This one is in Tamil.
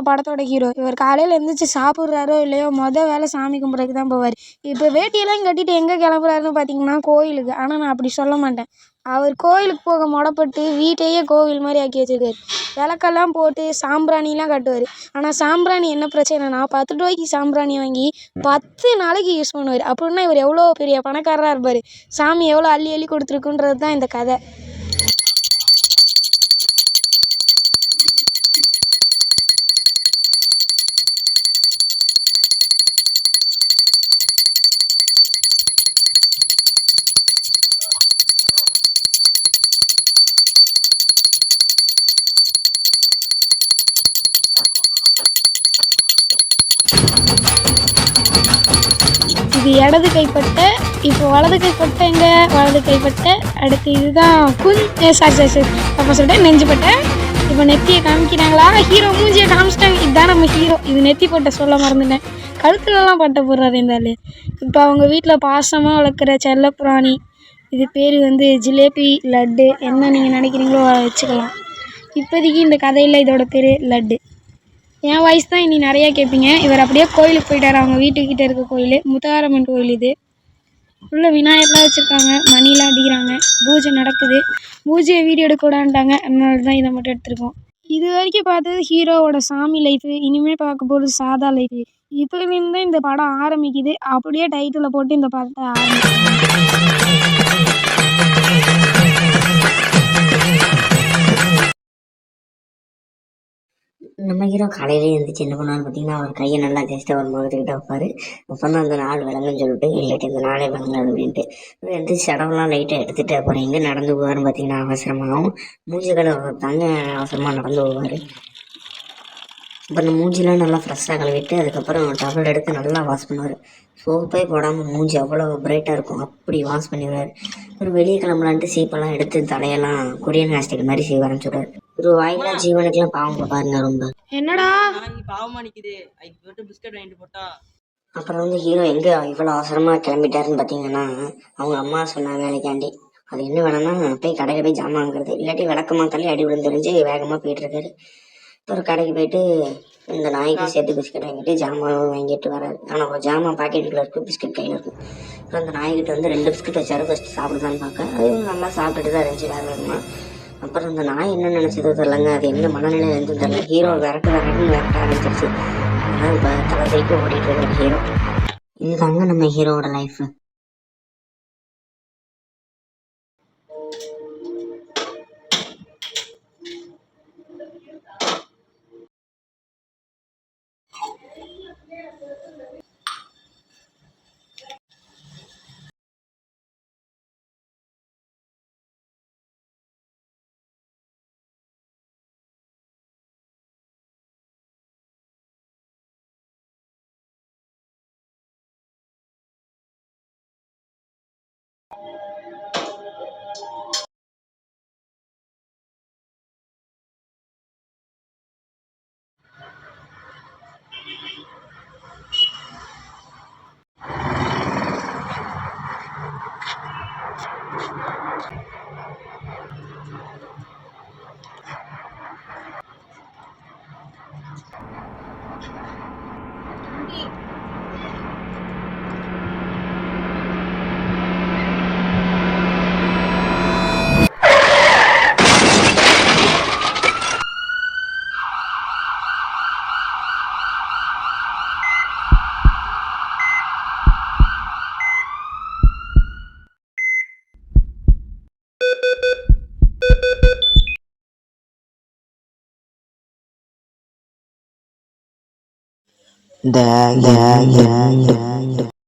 நம்ம படத்தோட ஹீரோ. இவர் காலையில் எழுந்திரிச்சி சாப்பிட்றாரோ இல்லையோ மொதல் வேலை சாமி கும்பிட்றதுக்கு தான் போவார். இப்போ வேட்டியெல்லாம் கட்டிட்டு எங்கே கிளம்புறாருன்னு பார்த்தீங்கன்னா கோயிலுக்கு. ஆனால் நான் அப்படி சொல்ல மாட்டேன். அவர் கோயிலுக்கு போக முடப்பட்டு வீட்டையே கோவில் மாதிரி ஆக்கி வச்சிருக்காரு. விளக்கெல்லாம் போட்டு சாம்பிராணிலாம் கட்டுவார். ஆனால் சாம்பிராணி என்ன பிரச்சனைனா பத்து ரூபாய்க்கு சாம்பிராணி வாங்கி பத்து நாளைக்கு யூஸ் பண்ணுவார். அப்படின்னா இவர் எவ்வளோ பெரிய பணக்காரராக இருப்பார். சாமி எவ்வளோ அள்ளி அள்ளி கொடுத்துருக்குன்றது தான் இந்த கதை. இது இடது கைப்பட்ட இப்போ வலது கைப்பட்ட எங்க? வலது கைப்பட்ட அடுத்து இதுதான். குன். Sorry sorry sorry. அப்போ சொல்லிட்டு நெஞ்சுப்பட்டை. இப்போ நெத்தியை காமிக்கிறாங்களா? ஹீரோ மூஞ்சியை காமிச்சிட்டாங்க. இதுதான் நம்ம ஹீரோ. இது நெத்தி பட்டை சொல்ல மறந்துட்டேன். கழுத்துலலாம் பட்டை போடுறாரு இருந்தாலே. இப்போ அவங்க வீட்டில் பாசமாக வளர்க்குற செல்லப்பிராணி இது பேர் வந்து ஜிலேபி லட்டு. என்ன நீங்கள் நினைக்கிறீங்களோ வச்சுக்கலாம். இப்போதைக்கு இந்த கதையில் இதோட பேர் லட்டு. என் வாய்ஸ் தான் இனி நிறையா கேட்பீங்க. இவர் அப்படியே கோயிலுக்கு போயிட்டார். அவங்க வீட்டுக்கிட்ட இருக்க கோயில். முத்தாரம்மன் கோயில் இது. உள்ள விநாயகர்லாம் வச்சுருக்காங்க. மணிலாம் அடிக்கிறாங்க. பூஜை நடக்குது. பூஜையை வீடியோ எடுக்கக்கூடாதுன்ட்டாங்க அதனால தான் இதை மட்டும் எடுத்திருக்கோம். இது வரைக்கும் பார்த்தது ஹீரோவோட சாமி லைஃபு இனிமேல் பார்க்க போகிறது சாதா லைஃபு இதுலேருந்து இந்த படம் ஆரம்பிக்குது. அப்படியே டைட்டிலை போட்டு இந்த படத்தை ஆரம்பிக்குது நம்ம ஹீரோ காலையிலே எழுந்துச்சு என்ன பண்ணுவான்னு பார்த்தீங்கன்னா அவர் கையை நல்லா ஜஸ்ட் அவர் முகத்துக்கிட்ட வைப்பார். அப்போ தான் அந்த நாள் விளங்குன்னு சொல்லிட்டு இல்லாட்டி இந்த நாளே விளங்காது அப்படின்ட்டு. இவர் எழுந்திரிச்சு லைட்டாக எடுத்துகிட்டு அப்புறம் எங்கே நடந்து போவார்னு பார்த்தீங்கன்னா அவசரமாகவும் மூஞ்சி கடை தாங்க அவசரமாக நடந்து போவார். அப்புறம் இந்த மூஞ்சிலாம் நல்லா ஃப்ரெஷ்ஷாக கழுவிட்டு அதுக்கப்புறம் டவல் எடுத்து நல்லா வாஷ் பண்ணுவார். சோப்பே போடாமல் மூஞ்சி அவ்வளோ பிரைட்டாக இருக்கும். அப்படி வாஷ் பண்ணிடுவார். அப்புறம் வெளியே கிளம்பலான்ட்டு சீப்பெல்லாம் எடுத்து தலையெல்லாம் கொரியன் ஹேர் மாதிரி செய்ய ஆரம்பிச்சுடுவார் ஒரு வாயிலா ஜீவனுக்கெல்லாம் பாவம் பாருங்க ரொம்ப. என்னடா? நாளைக்கு பாவமா நிக்குது. அதுக்கு பிஸ்கட் வாங்கிட்டு போட்டா. அப்புறம் வந்து ஹீரோ எங்கே இவ்வளோ அவசரமாக கிளம்பிட்டாருன்னு பார்த்தீங்கன்னா அவங்க அம்மா சொன்ன வேலைக்காண்டி. அது என்ன வேணும்னா போய் கடையில் போய் ஜாமான் வாங்குறது. இல்லாட்டி விளக்கமா தள்ளி அடி விழுந்துருந்துச்சு வேகமாக போயிட்டு இருக்காரு. அப்புறம் கடைக்கு போயிட்டு இந்த நாய்க்கு சேர்த்து பிஸ்கட் வாங்கிட்டு ஜாமான் வாங்கிட்டு வராரு. ஆனால் ஜாமான் பாக்கெட்டுக்குள்ள இருக்கும் பிஸ்கட் கையில் இருக்கும் அப்புறம் அந்த நாய்கிட்ட வந்து ரெண்டு பிஸ்கட் வச்சாரு. ஃபஸ்ட்டு சாப்பிடுதான்னு பார்க்க அது நல்லா சாப்பிட்டுட்டு தான் இருந்துச்சு வேக வேகமாக அப்புறம் அந்த நாய் என்ன நினச்சதோ தெரிலங்க அது என்ன மனநிலையில் இருந்து தெரில ஹீரோ விரட்டு விரட்டுன்னு விரட்ட ஆரம்பிச்சிருச்சு. அதனால் இப்போ தலை தைக்க ஓடிட்டு இருக்கிற ஹீரோ இதுதாங்க நம்ம ஹீரோவோட life します。da da da da